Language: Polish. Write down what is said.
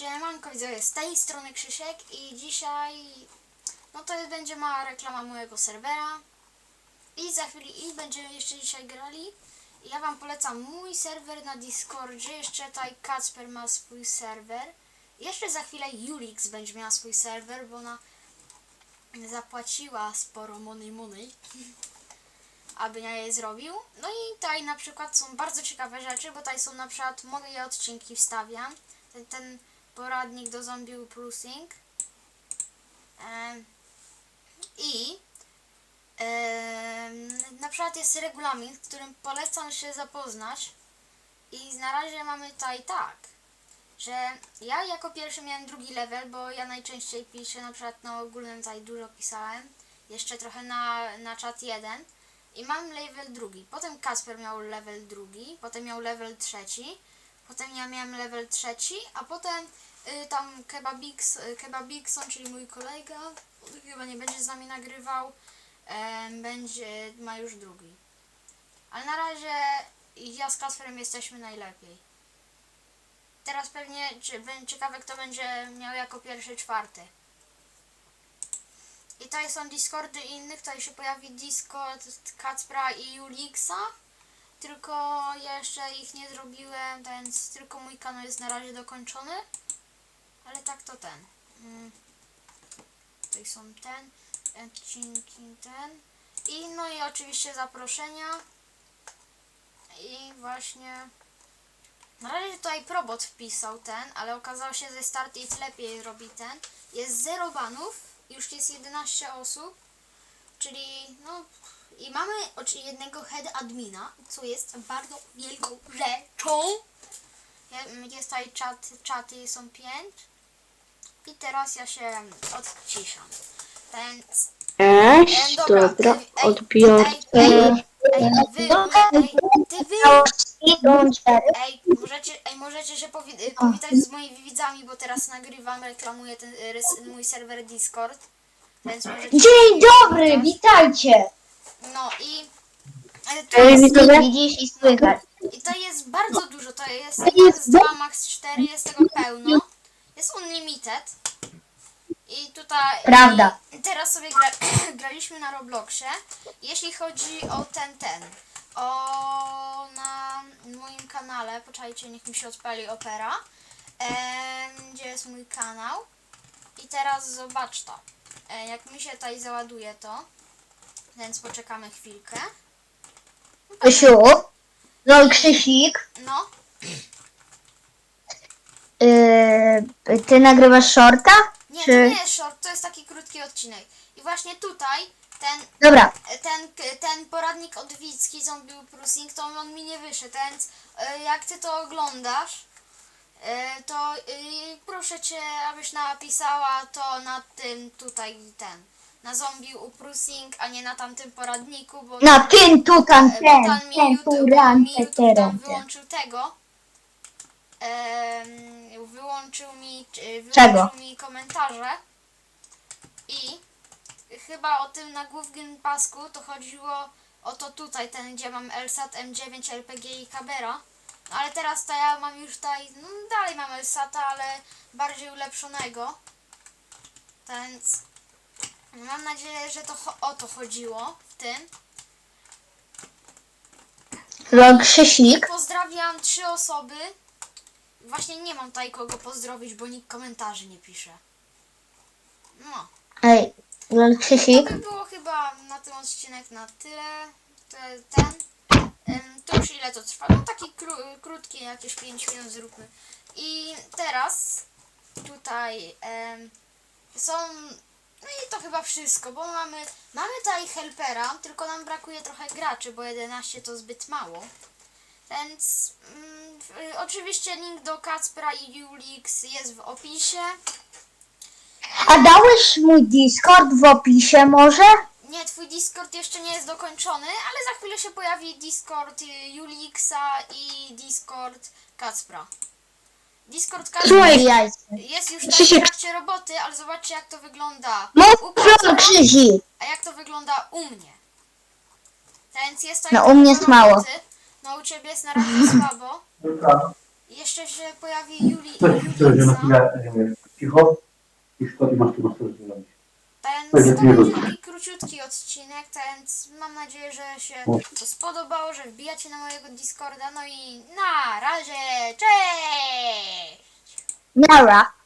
Siemanko widzowie, z tej strony Krzysiek i dzisiaj no to będzie mała reklama mojego serwera i za chwilę i będziemy jeszcze dzisiaj grali ja wam polecam mój serwer na Discordzie, jeszcze tutaj Kacper ma swój serwer jeszcze za chwilę Julix będzie miała swój serwer, bo ona zapłaciła sporo money money aby ja je zrobił. No i tutaj na przykład są bardzo ciekawe rzeczy, bo tutaj są na przykład moje odcinki wstawiam. Ten, ten poradnik do zombie Prussing. Em, I na przykład jest regulamin, z którym polecam się zapoznać. I na razie mamy tutaj tak, że ja jako pierwszy miałem drugi level, bo ja najczęściej piszę na przykład na ogólnym tutaj dużo pisałem. Jeszcze trochę na, na czat jeden. I mam level drugi. Potem Kasper miał level drugi, potem miał level trzeci, potem ja miałem level trzeci, a potem y, tam Kebabix, y, Kebabixon, czyli mój kolega, chyba nie będzie z nami nagrywał, em, będzie, ma już drugi. Ale na razie ja z Kasperem jesteśmy najlepiej. Teraz pewnie, czy ciekawe kto będzie miał jako pierwszy czwarty. I tutaj są Discordy innych, tutaj się pojawi Discord Kacpra i Julixa. Tylko ja jeszcze ich nie zrobiłem, więc tylko mój kanał jest na razie dokończony. Ale tak to ten. Mm. Tutaj są ten, odcinki ten. I no i oczywiście zaproszenia. I właśnie... Na razie tutaj Probot wpisał ten, ale okazało się, że Start Eats lepiej robi ten. Jest 0 banów, już jest 11 osób, czyli no i mamy oczywiście jednego head admina, co jest bardzo wielką rzeczą. Je- Jest tutaj czat, czaty są 5 i teraz ja się odciszam. Więc Cześć, dobra, dobra, ej, ej, odbiorcę. Ej, ej, ej, wy, ej, ty wy, Ej, możecie, ej, możecie się powi- y, powitać z moimi widzami, bo teraz nagrywam, reklamuję ten mój serwer Discord. Więc możecie Dzień dobry, powitać. witajcie! No i to Cześć, jest, widzowie. Widzisz i słychać. i to jest bardzo dużo, to jest max 2, max 4, jest tego pełno. Jest unlimited. I tutaj... Prawda. I teraz sobie gra, graliśmy na Robloxie. Jeśli chodzi o ten, ten, o na moim kanale, poczekajcie, niech mi się odpali opera, em, gdzie jest mój kanał. I teraz zobacz to. E, jak mi się tutaj załaduje to, więc poczekamy chwilkę. Krysiu, no Krzysik, No, yy, ty nagrywasz shorta? nie, to nie jest short, to jest taki krótki odcinek. I właśnie tutaj ten Dobra, ten, ten poradnik od Wicki Zombie Prussing, to on mi nie wyszedł, więc e, jak ty to oglądasz, e, to e, proszę cię, abyś napisała to na tym tutaj ten, na Zombie Prussing, a nie na tamtym poradniku, bo, na tym tu tam e, bo ten, tam mi ten YouTube, tu bo ran, mi te YouTube tam wyłączył tego. Em, wyłączył mi wyłączył Czego? mi komentarze i chyba o tym nagłównym pasku to chodziło o to tutaj, ten gdzie mam LSAT, M9, LPG i Kabera. No ale teraz to ja mam już tutaj, no dalej mam LSATA, ale bardziej ulepszonego. Więc mam nadzieję, że to o to chodziło w tym. No Pozdrawiam trzy osoby. Właśnie nie mam tutaj kogo pozdrowić, bo nikt komentarzy nie pisze. No. ej, no To by było chyba na ten odcinek na tyle. To, ten. To już ile to trwa? No taki kró, krótki, jakieś 5 minut zróbmy. I teraz tutaj em, są. No i to chyba wszystko, bo mamy. Mamy tutaj helpera, tylko nam brakuje trochę graczy, bo 11 to zbyt mało. Więc mm, oczywiście link do Kacpra i Julix jest w opisie. a dałeś mój Discord w opisie może? Nie, twój Discord jeszcze nie jest dokończony, ale za chwilę się pojawi Discord y, Julixa i Discord Kacpra. Discord Słuchaj, jajce. jest już tak w Krzysiek. trakcie roboty, ale zobaczcie jak to wygląda u pro Kacpra, Krzyzik. a jak to wygląda u mnie. Więc jest tutaj No, u mnie jest mało. No u ciebie jest na razie słabo. Jeszcze się pojawi Juli i to, że na Julica. e, cicho i to i masz tu masz to zrobić. Więc to rozumiem. taki króciutki odcinek, więc mam nadzieję, że się to spodobało, że wbijacie na mojego Discorda. No i na razie, cześć! Nara.